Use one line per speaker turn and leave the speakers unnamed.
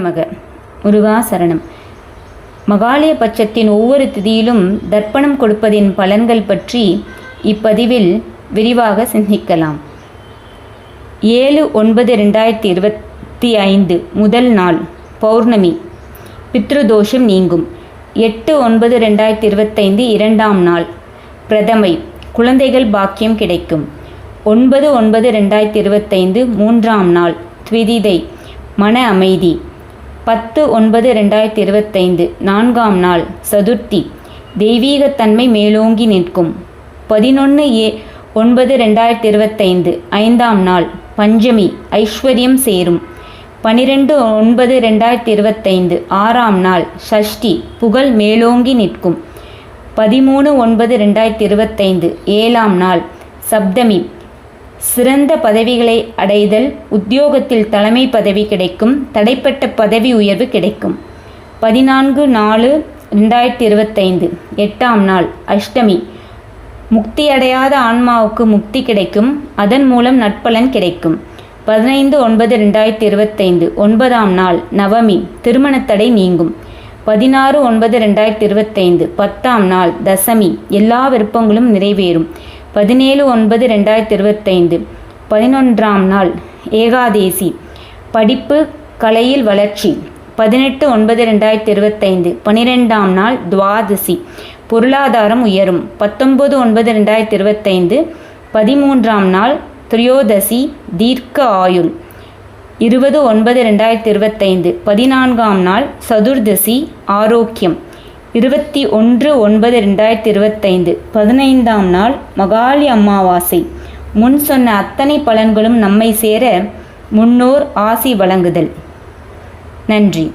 நமக முருகா சரணம் மகாலய பட்சத்தின் ஒவ்வொரு திதியிலும் தர்ப்பணம் கொடுப்பதின் பலன்கள் பற்றி இப்பதிவில் விரிவாக சிந்திக்கலாம். ஏழு ஒன்பது ரெண்டாயிரத்தி இருபத்தி ஐந்து முதல் நாள் பௌர்ணமி. பித்ருதோஷம் நீங்கும். எட்டு ஒன்பது ரெண்டாயிரத்தி இருபத்தைந்து இரண்டாம் நாள் பிரதமை. குழந்தைகள் பாக்கியம் கிடைக்கும். ஒன்பது ஒன்பது ரெண்டாயிரத்தி இருபத்தைந்து மூன்றாம் நாள் த்விதிதை. மன அமைதி. பத்து ஒன்பது ரெண்டாயிரத்தி இருபத்தைந்து நான்காம் நாள் சதுர்த்தி. தெய்வீகத்தன்மை மேலோங்கி நிற்கும். பதினொன்று ஏ ஒன்பது ரெண்டாயிரத்தி இருபத்தைந்து ஐந்தாம் நாள் பஞ்சமி ஐஸ்வர்யம் சேரும். பனிரெண்டு ஒன்பது ரெண்டாயிரத்தி இருபத்தைந்து ஆறாம் நாள் ஷஷ்டி புகழ் மேலோங்கி நிற்கும். பதிமூணு ஒன்பது ரெண்டாயிரத்தி இருபத்தைந்து ஏழாம் நாள் சப்தமி. சிறந்த பதவிகளை அடைதல் உத்தியோகத்தில் தலைமை பதவி கிடைக்கும் தடைப்பட்ட பதவி உயர்வு கிடைக்கும். பதினான்கு நாலு ரெண்டாயிரத்தி இருபத்தைந்து எட்டாம் நாள் அஷ்டமி. முக்தி அடையாத ஆன்மாவுக்கு முக்தி கிடைக்கும் அதன் மூலம் நட்பலன் கிடைக்கும். பதினைந்து ஒன்பது ரெண்டாயிரத்தி இருபத்தைந்து ஒன்பதாம் நாள் நவமி திருமணத்தடை நீங்கும். பதினாறு ஒன்பது ரெண்டாயிரத்தி இருபத்தைந்து பத்தாம் நாள் தசமி. எல்லா விருப்பங்களும் நிறைவேறும். பதினேழு ஒன்பது ரெண்டாயிரத்தி இருபத்தைந்து. பதினொன்றாம் நாள் ஏகாதேசி. படிப்பு கலையில் வளர்ச்சி. பதினெட்டு ஒன்பது ரெண்டாயிரத்தி இருபத்தைந்து. பனிரெண்டாம் நாள் துவாதசி. பொருளாதாரம் உயரும். பத்தொன்பது ஒன்பது ரெண்டாயிரத்தி இருபத்தைந்து. பதிமூன்றாம் நாள் திரியோதசி தீர்க்க ஆயுள். இருபது ஒன்பது ரெண்டாயிரத்தி இருபத்தைந்து. பதினான்காம் நாள் சதுர்தசி ஆரோக்கியம். இருபத்தி ஒன்று ஒன்பது ரெண்டாயிரத்தி இருபத்தைந்து பதினைந்தாம் நாள் மகாலி அமாவாசை. முன் சொன்ன அத்தனை பலன்களும் நம்மை சேர முன்னோர் ஆசி வழங்குதல். நன்றி.